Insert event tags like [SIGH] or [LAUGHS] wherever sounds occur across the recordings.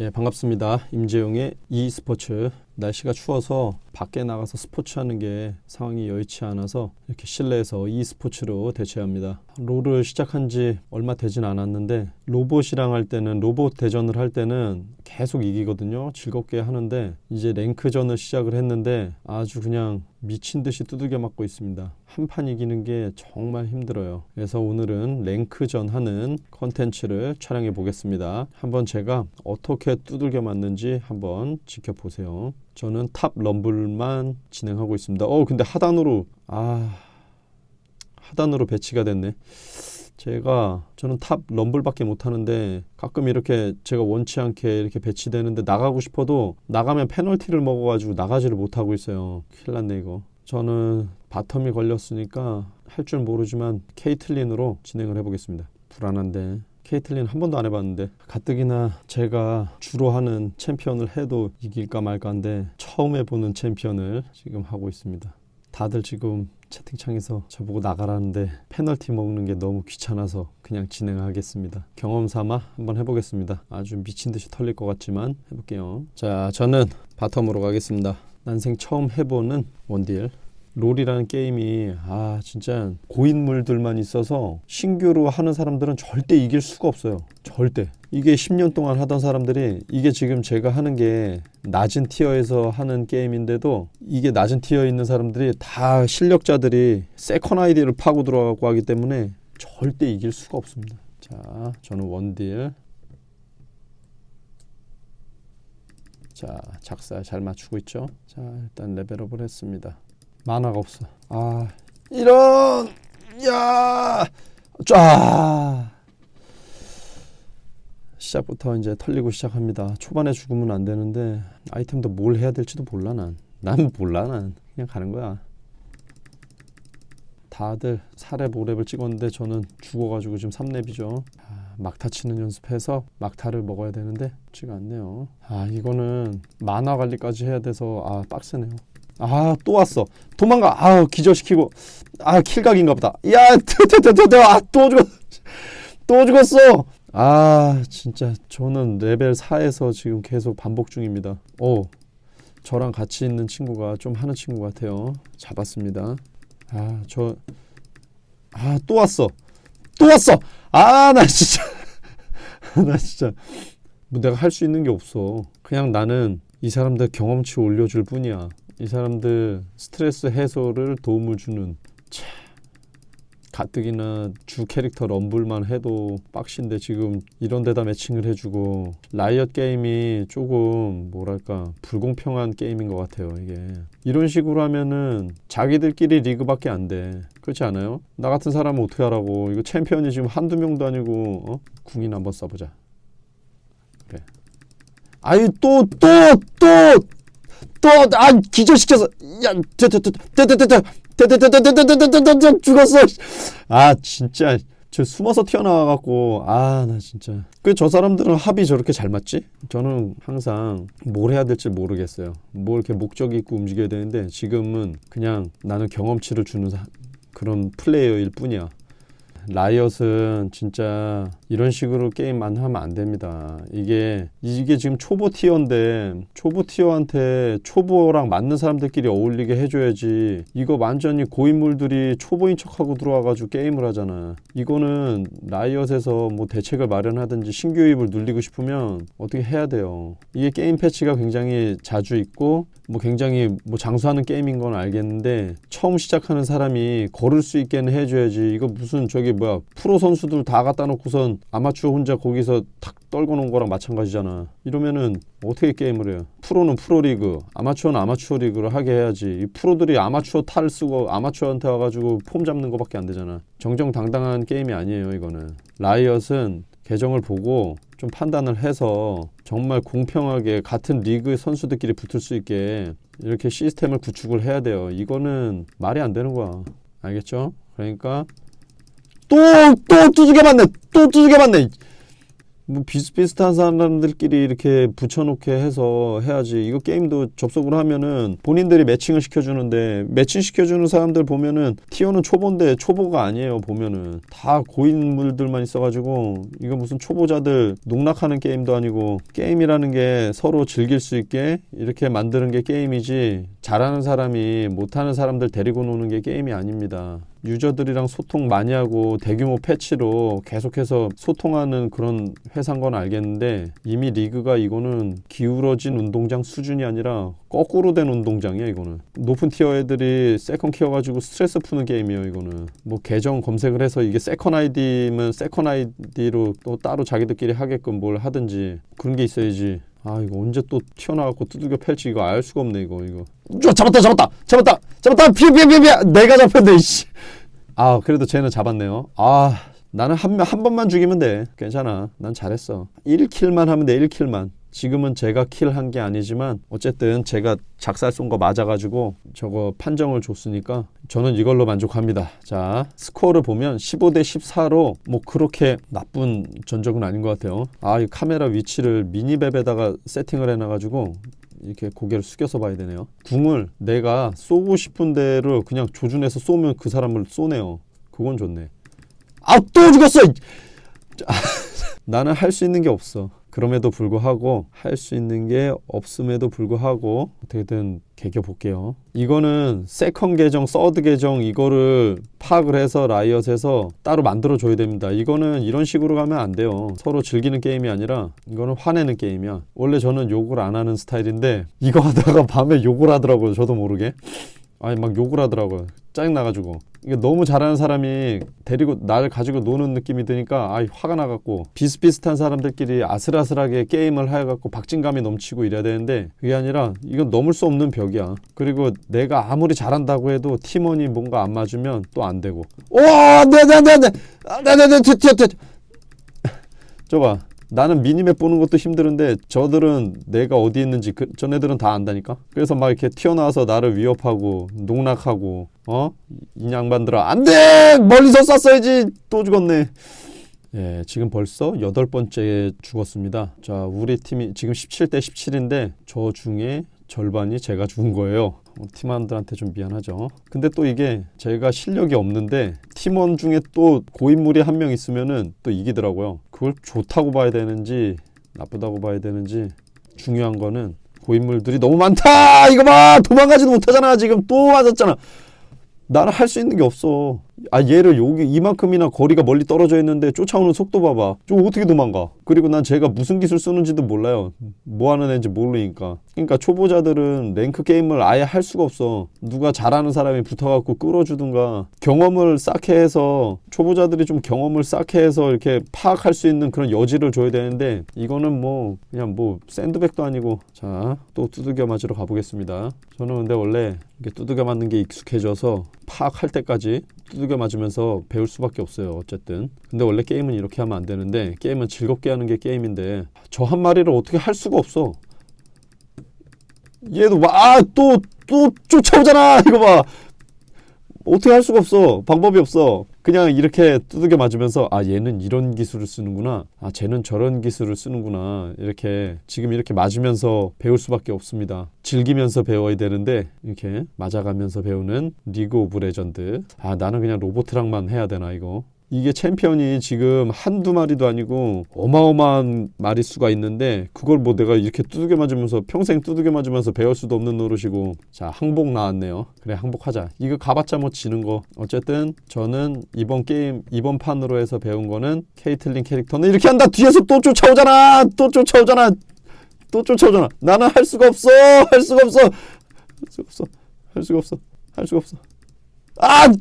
예, 반갑습니다. 임재용의 e스포츠. 날씨가 추워서 밖에 나가서 스포츠 하는 게 상황이 여의치 않아서 이렇게 실내에서 e스포츠로 대체합니다. 롤을 시작한 지 얼마 되진 않았는데 로봇이랑 할 때는 로봇 대전을 할 때는 계속 이기거든요. 즐겁게 하는데 이제 랭크전을 시작을 했는데 아주 그냥 미친 듯이 두들겨 맞고 있습니다. 한 판 이기는 게 정말 힘들어요. 그래서 오늘은 랭크전 하는 컨텐츠를 촬영해 보겠습니다. 한번 제가 어떻게 두들겨 맞는지 한번 지켜보세요. 저는 탑 럼블만 진행하고 있습니다. 어, 근데 하단으로 아 하단으로 배치가 됐네. 제가 저는 탑 럼블밖에 못 하는데 가끔 이렇게 제가 원치 않게 이렇게 배치되는데 나가고 싶어도 나가면 페널티를 먹어가지고 나가지를 못하고 있어요. 큰일 났네 이거. 저는 바텀이 걸렸으니까 할 줄 모르지만 케이틀린으로 진행을 해보겠습니다. 불안한데 케이틀린 한 번도 안 해봤는데 가뜩이나 제가 주로 하는 챔피언을 해도 이길까 말까인데 처음 해보는 챔피언을 지금 하고 있습니다. 다들 지금 채팅창에서 저보고 나가라는데 페널티 먹는 게 너무 귀찮아서 그냥 진행하겠습니다. 경험 삼아 한번 해보겠습니다. 아주 미친 듯이 털릴 것 같지만 해볼게요. 자, 저는 바텀으로 가겠습니다. 난생 처음 해보는 원딜. 롤이라는 게임이 아 진짜 고인물들만 있어서 신규로 하는 사람들은 절대 이길 수가 없어요. 절대. 이게 10년 동안 하던 사람들이 이게 지금 제가 하는 게 낮은 티어에서 하는 게임인데도 이게 낮은 티어에 있는 사람들이 다 실력자들이 세컨 아이디를 파고 들어가고 하기 때문에 절대 이길 수가 없습니다. 자, 저는 원딜. 자, 작살 잘 맞추고 있죠? 자, 일단 레벨업을 했습니다. 만화가 없어. 아, 이런, 야, 쫙. 시작부터 이제 털리고 시작합니다. 초반에 죽으면 안 되는데 아이템도 뭘 해야 될지도 몰라 난. 난 몰라 난. 그냥 가는 거야. 다들 4렙 5렙을 찍었는데 저는 죽어가지고 지금 3렙이죠. 아, 막타 치는 연습해서 막타를 먹어야 되는데 쉽지가 않네요. 아 이거는 만화 관리까지 해야 돼서 아 빡세네요. 아 또 왔어. 도망가. 아 기절시키고 아 킬각인가 보다. 야아또 죽었 또 죽었어. 아 진짜 저는 레벨 4에서 지금 계속 반복 중입니다. 오 저랑 같이 있는 친구가 좀 하는 친구 같아요. 잡았습니다. 아 저 아 또 왔어. 또 왔어. 아 나 진짜 [LAUGHS] 나 진짜 뭐 내가 할 수 있는 게 없어. 그냥 나는 이 사람들 경험치 올려줄 뿐이야. 이 사람들 스트레스 해소를 도움을 주는 참 가뜩이나 주 캐릭터 럼블만 해도 빡신데 지금 이런 데다 매칭을 해주고 라이엇 게임이 조금 뭐랄까 불공평한 게임인 것 같아요 이게. 이런 식으로 하면은 자기들끼리 리그밖에 안 돼. 그렇지 않아요? 나 같은 사람은 어떻게 하라고. 이거 챔피언이 지금 한두 명도 아니고 어? 궁인 한번 써보자. 그래. 아유 또 또 또 또아 기절시켜서 야 저저저저저저저저저저저 죽었어 아 진짜 저 숨어서 튀어나와갖고 아나 진짜 그저 사람들은 합이 저렇게 잘 맞지? 저는 항상 뭘 해야 될지 모르겠어요 뭐 이렇게 목적이 있고 움직여야 되는데 지금은 그냥 나는 경험치를 주는 사- 그런 플레이어일 뿐이야 라이엇은 진짜 이런 식으로 게임만 하면 안 됩니다. 이게 이게 지금 초보 티어인데 초보 티어한테 초보랑 맞는 사람들끼리 어울리게 해줘야지. 이거 완전히 고인물들이 초보인 척하고 들어와가지고 게임을 하잖아. 이거는 라이엇에서 뭐 대책을 마련하든지 신규 유입을 눌리고 싶으면 어떻게 해야 돼요. 이게 게임 패치가 굉장히 자주 있고 뭐 굉장히 뭐 장수하는 게임인 건 알겠는데 처음 시작하는 사람이 걸을 수 있게는 해줘야지 이거 무슨 저기 뭐야 프로 선수들 다 갖다 놓고선 아마추어 혼자 거기서 탁 떨궈 놓은 거랑 마찬가지잖아 이러면은 어떻게 게임을 해요 프로는 프로리그 아마추어는 아마추어 리그를 하게 해야지 이 프로들이 아마추어 탈 쓰고 아마추어한테 와가지고 폼 잡는 거밖에 안 되잖아 정정당당한 게임이 아니에요 이거는 라이엇은 계정을 보고 좀 판단을 해서 정말 공평하게 같은 리그 선수들끼리 붙을 수 있게 이렇게 시스템을 구축을 해야 돼요. 이거는 말이 안 되는 거야. 알겠죠? 그러니까 또 또 두들겨 맞네. 또 두들겨 맞네. 뭐 비슷비슷한 사람들끼리 이렇게 붙여놓게 해서 해야지. 이거 게임도 접속을 하면은 본인들이 매칭을 시켜주는데 매칭 시켜주는 사람들 보면은 티어는 초보인데 초보가 아니에요. 보면은 다 고인물들만 있어가지고 이거 무슨 초보자들 농락하는 게임도 아니고 게임이라는 게 서로 즐길 수 있게 이렇게 만드는 게 게임이지 잘하는 사람이 못하는 사람들 데리고 노는 게 게임이 아닙니다. 유저들이랑 소통 많이 하고 대규모 패치로 계속해서 소통하는 그런 회사인 건 알겠는데 이미 리그가 이거는 기울어진 운동장 수준이 아니라 거꾸로 된 운동장이야 이거는. 높은 티어 애들이 세컨 키워 가지고 스트레스 푸는 게임이에요 이거는. 뭐 계정 검색을 해서 이게 세컨 아이디면 세컨 아이디로 또 따로 자기들끼리 하게끔 뭘 하든지 그런 게 있어야지 아 이거 언제 또 튀어나와갖고 두들겨 펼치 이거 알 수가 없네 이거 이거. 저 잡았다 잡았다 잡았다 잡았다. 피해 피해 피해 피해. 내가 잡혔네 이씨. 아 그래도 쟤는 잡았네요. 아 나는 한, 한 번만 죽이면 돼. 괜찮아. 난 잘했어. 1킬만 하면 돼 1킬만 지금은 제가 킬한 게 아니지만 어쨌든 제가 작살 쏜 거 맞아가지고 저거 판정을 줬으니까 저는 이걸로 만족합니다. 자 스코어를 보면 15 대 14로 뭐 그렇게 나쁜 전적은 아닌 것 같아요. 아 이 카메라 위치를 미니맵에다가 세팅을 해놔가지고 이렇게 고개를 숙여서 봐야 되네요. 궁을 내가 쏘고 싶은 대로 그냥 조준해서 쏘면 그 사람을 쏘네요. 그건 좋네. 아 또 죽었어! [LAUGHS] 나는 할 수 있는 게 없어. 그럼에도 불구하고 할 수 있는 게 없음에도 불구하고 어떻게든 개겨 볼게요. 이거는 세컨 계정, 서드 계정 이거를 파악을 해서 라이엇에서 따로 만들어 줘야 됩니다. 이거는 이런 식으로 가면 안 돼요. 서로 즐기는 게임이 아니라 이거는 화내는 게임이야. 원래 저는 욕을 안 하는 스타일인데 이거 하다가 밤에 욕을 하더라고요. 저도 모르게. 아니 막 욕을 하더라고요. 짜증 나가지고 이게 너무 잘하는 사람이 데리고 나를 가지고 노는 느낌이 드니까 아 화가 나갖고 비슷비슷한 사람들끼리 아슬아슬하게 게임을 해갖고 박진감이 넘치고 이래야 되는데 그게 아니라 이건 넘을 수 없는 벽이야. 그리고 내가 아무리 잘한다고 해도 팀원이 뭔가 안 맞으면 또 안 되고. 와, 네네네네, 네네네, 튀튀튀. 저봐. 나는 미니맵 보는 것도 힘드는데 저들은 내가 어디 있는지 그, 전애들은 다 안다니까 그래서 막 이렇게 튀어나와서 나를 위협하고 농락하고 어? 이 양반들아 안 돼 멀리서 쐈어야지 또 죽었네 예, 지금 벌써 여덟 번째 죽었습니다. 자, 우리 팀이 지금 17대 17인데 저 중에 절반이 제가 죽은 거예요. 어, 팀원들한테 좀 미안하죠. 근데 또 이게 제가 실력이 없는데 팀원 중에 또 고인물이 한 명 있으면은 또 이기더라고요. 그걸 좋다고 봐야 되는지 나쁘다고 봐야 되는지 중요한 거는 고인물들이 너무 많다. 이거 봐 도망가지도 못하잖아. 지금 또 맞았잖아. 나는 할 수 있는 게 없어. 아 얘를 여기 이만큼이나 거리가 멀리 떨어져 있는데 쫓아오는 속도 봐봐. 저 어떻게 도망가? 그리고 난 제가 무슨 기술 쓰는지도 몰라요. 뭐 하는 애인지 모르니까. 그러니까 초보자들은 랭크 게임을 아예 할 수가 없어. 누가 잘하는 사람이 붙어갖고 끌어주든가 경험을 쌓게 해서 초보자들이 좀 경험을 쌓게 해서 이렇게 파악할 수 있는 그런 여지를 줘야 되는데 이거는 뭐 그냥 뭐 샌드백도 아니고 자 또 두들겨 맞으러 가보겠습니다. 저는 근데 원래 이렇게 두들겨 맞는 게 익숙해져서 파악할 때까지 두들겨 맞으면서 배울 수밖에 없어요. 어쨌든. 근데 원래 게임은 이렇게 하면 안 되는데 게임은 즐겁게 하는 게 게임인데 저 한 마리를 어떻게 할 수가 없어. 얘도 아또 또 쫓아오잖아. [LAUGHS] 이거 봐. 어떻게 할 수가 없어. 방법이 없어. 그냥 이렇게 두들겨 맞으면서 아 얘는 이런 기술을 쓰는구나. 아 쟤는 저런 기술을 쓰는구나. 이렇게 지금 이렇게 맞으면서 배울 수밖에 없습니다. 즐기면서 배워야 되는데 이렇게 맞아가면서 배우는 리그 오브 레전드. 아 나는 그냥 로보트랑만 해야 되나 이거. 이게 챔피언이 지금 한두 마리도 아니고 어마어마한 마리수가 있는데 그걸 뭐 내가 이렇게 두들겨 맞으면서 평생 두들겨 맞으면서 배울 수도 없는 노릇이고. 자 항복 나왔네요. 그래 항복하자. 이거 가봤자 뭐 지는 거. 어쨌든 저는 이번 게임 이번 판으로 해서 배운 거는 케이틀린 캐릭터는 이렇게 한다. 뒤에서 또 쫓아오잖아. 또 쫓아오잖아. 또 쫓아오잖아. 나는 할 수가 없어. 할 수가 없어. 할 수가 없어. 할 수가 없어. 할 수가 없어. 아!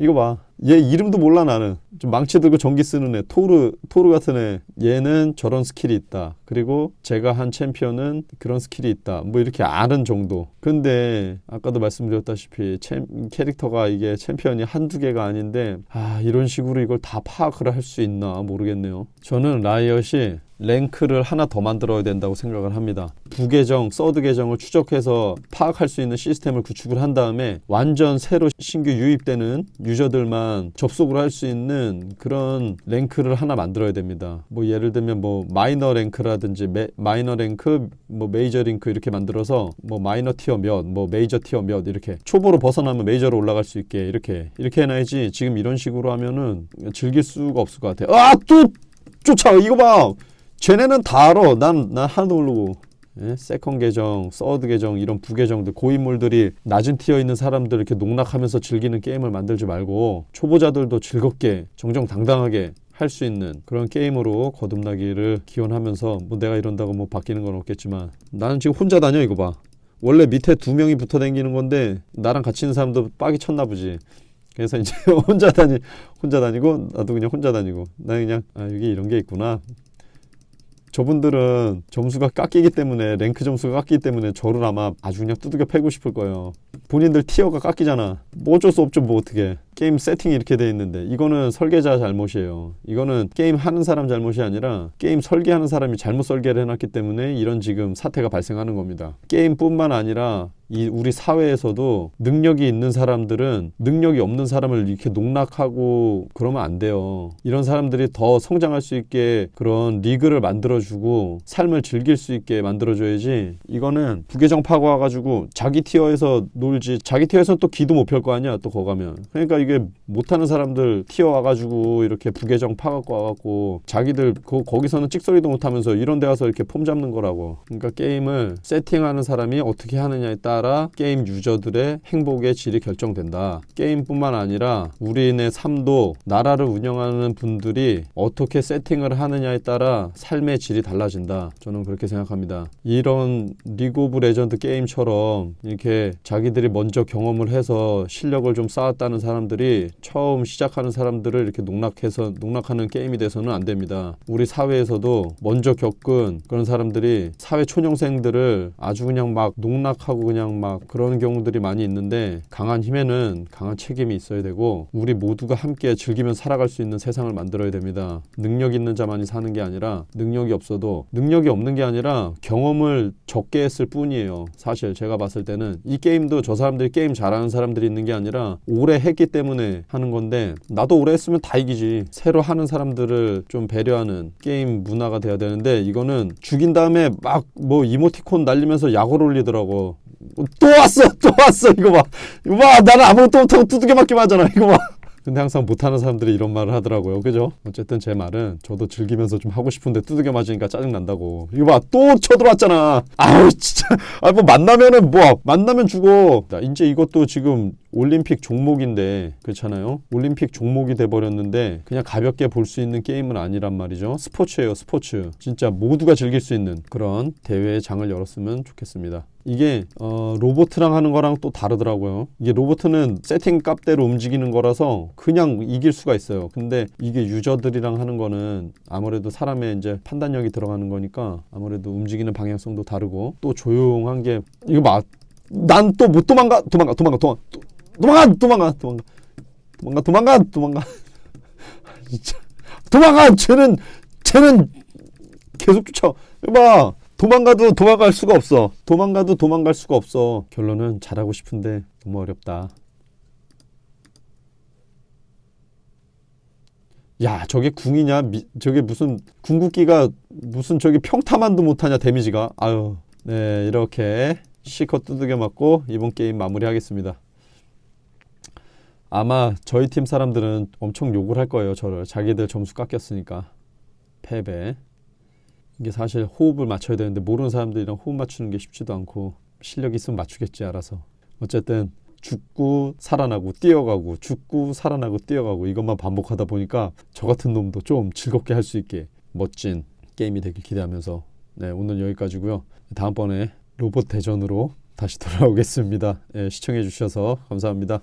이거 봐. 얘 이름도 몰라 나는. 좀 망치 들고 전기 쓰는 애. 토르 토르 같은 애. 얘는 저런 스킬이 있다. 그리고 제가 한 챔피언은 그런 스킬이 있다. 뭐 이렇게 아는 정도. 근데 아까도 말씀드렸다시피 챔, 캐릭터가 이게 챔피언이 한두 개가 아닌데 아, 이런 식으로 이걸 다 파악을 할 수 있나 모르겠네요. 저는 라이엇이 랭크를 하나 더 만들어야 된다고 생각을 합니다. 부계정, 서드 계정을 추적해서 파악할 수 있는 시스템을 구축을 한 다음에 완전 새로 신규 유입되는 유저들만 접속을 할 수 있는 그런 랭크를 하나 만들어야 됩니다. 뭐 예를 들면 뭐 마이너 랭크라든지 메, 마이너 랭크, 뭐 메이저 랭크 이렇게 만들어서 뭐 마이너 티어 몇, 뭐 메이저 티어 몇 이렇게 초보로 벗어나면 메이저로 올라갈 수 있게 이렇게 이렇게 해놔야지 지금 이런 식으로 하면은 즐길 수가 없을 것 같아요. 아 또 쫓아 이거 봐. 쟤네는 다 알아. 난, 난 하나도 모르고. 예? 세컨 계정, 서드 계정 이런 부계정들 고인물들이 낮은 티어 있는 사람들 이렇게 농락하면서 즐기는 게임을 만들지 말고 초보자들도 즐겁게 정정당당하게 할 수 있는 그런 게임으로 거듭나기를 기원하면서 뭐 내가 이런다고 뭐 바뀌는 건 없겠지만 나는 지금 혼자 다녀 이거 봐 원래 밑에 두 명이 붙어 다니는 건데 나랑 같이 있는 사람도 빡이 쳤나 보지 그래서 이제 [LAUGHS] 혼자 다니 혼자 다니고 나도 그냥 혼자 다니고 나 그냥 아 여기 이런 게 있구나 저분들은 점수가 깎이기 때문에 랭크 점수가 깎이기 때문에 저를 아마 아주 그냥 두들겨 패고 싶을 거예요. 본인들 티어가 깎이잖아. 뭐 어쩔 수 없죠. 뭐 어떻게 게임 세팅이 이렇게 돼 있는데 이거는 설계자 잘못이에요. 이거는 게임 하는 사람 잘못이 아니라 게임 설계하는 사람이 잘못 설계를 해놨기 때문에 이런 지금 사태가 발생하는 겁니다. 게임뿐만 아니라 이 우리 사회에서도 능력이 있는 사람들은 능력이 없는 사람을 이렇게 농락하고 그러면 안 돼요. 이런 사람들이 더 성장할 수 있게 그런 리그를 만들어주고 삶을 즐길 수 있게 만들어줘야지. 이거는 부계정 파고 와가지고 자기 티어에서 놀지. 자기 티어에서 또 기도 못 펼 거 아니야. 또 거 가면. 그러니까 이게 못하는 사람들 티어 와가지고 이렇게 부계정 파갖고 와갖고 자기들 거, 거기서는 찍소리도 못하면서 이런 데 가서 이렇게 폼 잡는 거라고. 그러니까 게임을 세팅하는 사람이 어떻게 하느냐에 따라 게임 유저들의 행복의 질이 결정된다. 게임뿐만 아니라 우리네 삶도 나라를 운영하는 분들이 어떻게 세팅을 하느냐에 따라 삶의 질이 달라진다. 저는 그렇게 생각합니다. 이런 리그 오브 레전드 게임처럼 이렇게 자기들이 먼저 경험을 해서 실력을 좀 쌓았다는 사람들 이 처음 시작하는 사람들을 이렇게 농락해서 농락하는 게임이 돼서는 안 됩니다. 우리 사회에서도 먼저 겪은 그런 사람들이 사회 초년생들을 아주 그냥 막 농락하고 그냥 막 그런 경우들이 많이 있는데 강한 힘에는 강한 책임이 있어야 되고 우리 모두가 함께 즐기며 살아갈 수 있는 세상을 만들어야 됩니다. 능력 있는 자만이 사는 게 아니라 능력이 없어도 능력이 없는 게 아니라 경험을 적게 했을 뿐이에요. 사실 제가 봤을 때는 이 게임도 저 사람들이 게임 잘하는 사람들이 있는 게 아니라 오래 했기 때문에 하는 건데 나도 오래 했으면 다 이기지. 새로 하는 사람들을 좀 배려하는 게임 문화가 돼야 되는데 이거는 죽인 다음에 막 뭐 이모티콘 날리면서 약을 올리더라고. 또 왔어! 또 왔어! 이거 봐. 봐! 나는 아무것도 못하고 두들겨 맞기만 하잖아 이거 봐. 근데 항상 못하는 사람들이 이런 말을 하더라고요. 그죠? 어쨌든 제 말은 저도 즐기면서 좀 하고 싶은데 두들겨 맞으니까 짜증 난다고. 이거 봐! 또 쳐들어왔잖아! 아우 진짜. 아 뭐 만나면은 뭐 만나면 죽어. 나 이제 이것도 지금 올림픽 종목인데 그렇잖아요. 올림픽 종목이 돼버렸는데 그냥 가볍게 볼 수 있는 게임은 아니란 말이죠. 스포츠예요 스포츠. 진짜 모두가 즐길 수 있는 그런 대회의 장을 열었으면 좋겠습니다. 이게 어, 로보트랑 하는 거랑 또 다르더라고요. 이게 로보트는 세팅 값대로 움직이는 거라서 그냥 이길 수가 있어요. 근데 이게 유저들이랑 하는 거는 아무래도 사람의 이제 판단력이 들어가는 거니까 아무래도 움직이는 방향성도 다르고 또 조용한 게 이거 막 난 또 못 도망가. 도망가 도망가 도망가 도망가 도망가 도망가 도망가 도망가 도망가 [LAUGHS] 진짜 도망가 쟤는 쟤는 계속 쫓아 봐 도망가도 도망갈 수가 없어. 도망가도 도망갈 수가 없어. 결론은 잘하고 싶은데 너무 어렵다. 야, 저게 궁이냐? 미, 저게 무슨 궁극기가 무슨 저기 평타만도 못하냐 데미지가. 아유, 네 이렇게 시컷 두들겨 맞고 이번 게임 마무리하겠습니다. 아마 저희 팀 사람들은 엄청 욕을 할 거예요. 저를. 자기들 점수 깎였으니까. 패배. 이게 사실 호흡을 맞춰야 되는데 모르는 사람들이랑 호흡 맞추는 게 쉽지도 않고 실력 있으면 맞추겠지 알아서. 어쨌든 죽고 살아나고 뛰어가고 죽고 살아나고 뛰어가고 이것만 반복하다 보니까 저 같은 놈도 좀 즐겁게 할 수 있게 멋진 게임이 되길 기대하면서. 네 오늘 여기까지고요. 다음번에 로봇 대전으로 다시 돌아오겠습니다. 네, 시청해 주셔서 감사합니다